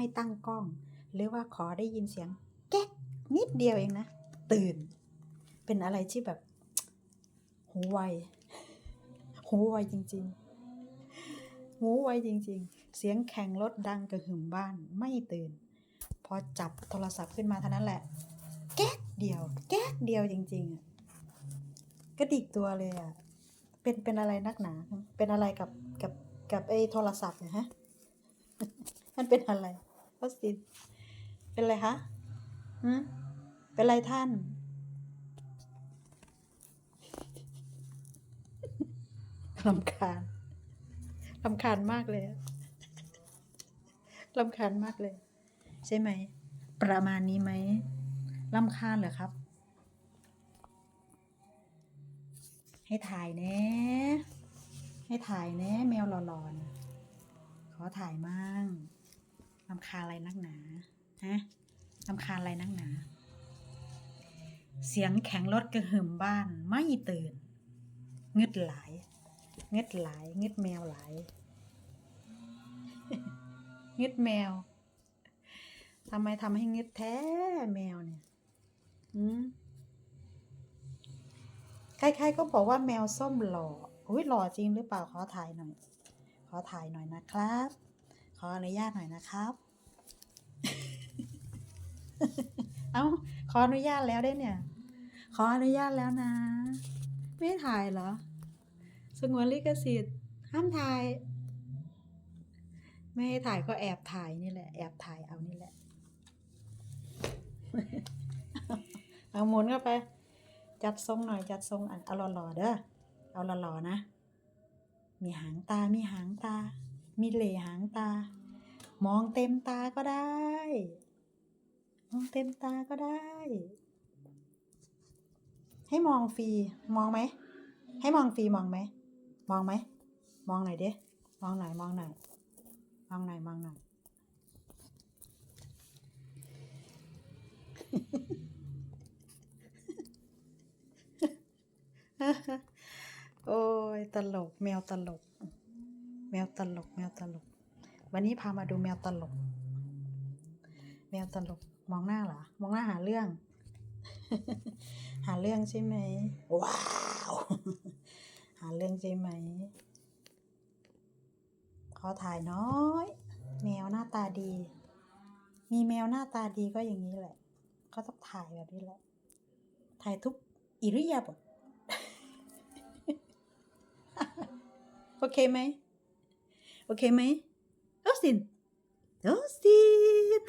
ให้ตั้งกล้อง หรือว่าขอได้ยินเสียงแก๊กนิดเดียวเองนะ ตื่น เป็นอะไรที่แบบ หูไว หูไวจริง ๆ หูไวจริง ๆ เสียงแข่งรถดังกระหึ่มบ้านไม่ตื่น พอจับโทรศัพท์ขึ้นมาเท่านั้นแหละ แก๊กเดียว แก๊กเดียวจริงๆอะกระดิกตัวเลยอะเป็นเป็นอะไรนักหนา เป็นอะไรกับกับกับไอ้โทรศัพท์เนี่ยฮะ มันเป็นอะไร วัสตินเป็นไรคะหืมเป็นไรท่าน ลำคาญ ลำคาญมากเลย ลำคาญมากเลย ใช่ไหม ประมาณนี้ไหมลำคาญเหรอครับ ให้ถ่ายแน่ให้ถ่ายแน่แมวหล่อๆนขอถ่ายมั่งำคาอะไรนักหนาฮะลำคาอะไรนักหนา เสียงแข็งรถกระหึ่มบ้านไม่ตื่นเงึดหลายเงึดหลายเงึดแมวหลายเงึดแมวทำไมทำให้เงึดแท้แมวเนี่ยอืมใครๆก็บอกว่าแมวส้มหล่ออุ้ยหล่อจริงหรือเปล่าขอถ่ายหน่อย ขอถ่ายหน่อยนะครับ ขออนุญาตหน่อยนะครับ เอ้าขออนุญาตแล้วได้เนี่ย ขออนุญาตแล้วนะ ไม่ถ่ายเหรอ สงวนลิขสิทธิ์ห้ามถ่าย ไม่ให้ถ่ายก็แอบถ่ายนี่แหละ แอบถ่ายเอานี่แหละ เอาหมุนเข้าไป จัดทรงหน่อยจัดทรงเอาหล่อๆเด้อ เอาหล่อๆนะ มีหางตา มีหางตา มีเหล่หางตา มองเต็มตาก็ได้ มองเต็มตาก็ได้ ให้มองฟรีมองไหม ให้มองฟรีมองไหม มองไหม มองหน่อยเด้มองหน่อยมองหน่อยมองหน่อยมองหน่อยโอ้ยตลก แมวตลก แมวตลก แมวตลก วันนี้พามาดูแมวตลก แมวตลก มองหน้าเหรอ มองหน้าหาเรื่อง หาเรื่องใช่ไหม ว้าว หาเรื่องใช่ไหมขอถ่ายน้อย แมวหน้าตาดี มีแมวหน้าตาดีก็อย่างนี้แหละ ก็ต้องถ่ายแบบนี้แหละ ถ่ายทุกอิริยาบถโอเคไหม โอเคไหมออสินออสิน